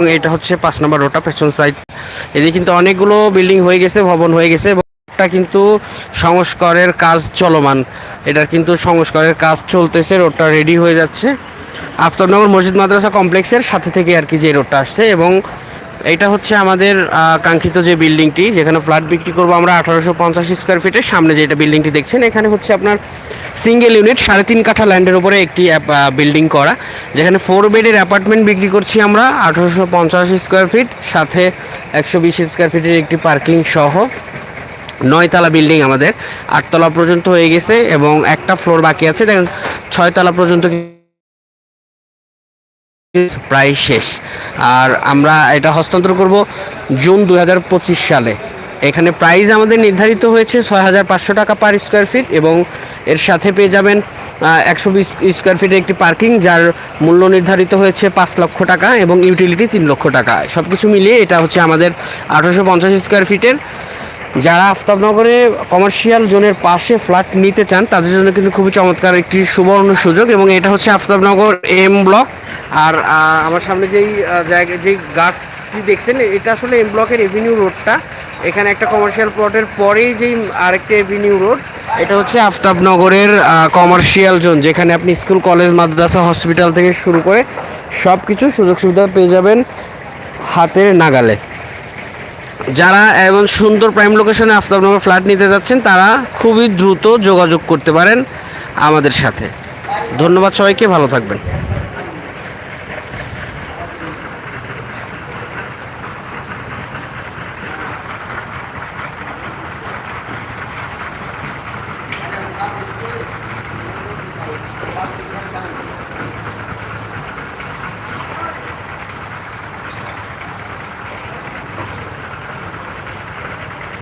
এবং এটা হচ্ছে পাঁচ নম্বর রোডটা পেছন সাইড এদিকে কিন্তু অনেকগুলো বিল্ডিং হয়ে গেছে, ভবন হয়ে গেছে এটা কিন্তু সংস্কারের কাজ চলমান। এটার কিন্তু সংস্কারের কাজ চলতেছে রোডটা রেডি হয়ে যাচ্ছে। আফতাবনগর মসজিদ মাদ্রাসা কমপ্লেক্সের সাথে থেকে আর কি যে রোডটা আসছে এবং এটা হচ্ছে আমাদের কাঙ্ক্ষিত যে বিল্ডিংটি যেখানে ফ্ল্যাট বিক্রি করব আমরা আঠারোশো পঞ্চাশ স্কোয়ার ফিটের সামনে যেটা বিল্ডিংটি দেখছেন, এখানে হচ্ছে আপনার সিঙ্গেল ইউনিট সাড়ে তিন কাঠা ল্যান্ডের উপরে একটি বিল্ডিং করা। যেখানে ফোর বেডের অ্যাপার্টমেন্ট বিক্রি করছি আমরা, আঠারোশো পঞ্চাশ স্কোয়ার ফিট সাথে একশো বিশ স্কোয়ার ফিটের একটি পার্কিং সহ। নয়তলা বিল্ডিং আমাদের, আটতলা পর্যন্ত হয়ে গেছে এবং একটা ফ্লোর বাকি আছে। দেখেন, ছয়তলা পর্যন্ত প্রায় শেষ। আর আমরা এটা হস্তান্তর করব জুন দু হাজার পঁচিশ সালে। এখানে প্রাইস আমাদের নির্ধারিত হয়েছে ছয় হাজার পাঁচশো টাকা পার স্কোয়ার ফিট এবং এর সাথে পেয়ে যাবেন একশো বিশ স্কোয়ার ফিটের একটি পার্কিং যার মূল্য নির্ধারিত হয়েছে পাঁচ লক্ষ টাকা এবং ইউটিলিটি তিন লক্ষ টাকা। সব কিছু মিলিয়ে এটা হচ্ছে আমাদের আঠারোশো পঞ্চাশ স্কোয়ার ফিটের যারা আফতাবনগরে কমার্শিয়াল জোনের পাশে ফ্ল্যাট নিতে চান তাদের জন্য কিন্তু খুবই চমৎকার একটি সুবর্ণ সুযোগ এবং এটা হচ্ছে আফতাবনগর এম ব্লক আর আমার সামনে যেই আহ, জায়গা যেই গাছটি দেখছেন এটা আসলে এম ব্লকের এভিনিউ রোডটা এখানে একটা কমার্শিয়াল প্লটের পরেই যেই আরেকটা এভিনিউ রোড এটা হচ্ছে আফতাবনগরের কমার্শিয়াল জোন যেখানে আপনি স্কুল কলেজ মাদ্রাসা হসপিটাল থেকে শুরু করে সব কিছু সুযোগ সুবিধা পেয়ে যাবেন হাতের নাগালে। যারা এবং সুন্দর প্রাইম লোকেশনে আফতাবনগর ফ্ল্যাট নিতে যাচ্ছেন, তারা খুবই দ্রুত যোগাযোগ করতে পারেন আমাদের সাথে। ধন্যবাদ সবাইকে, ভালো থাকবেন।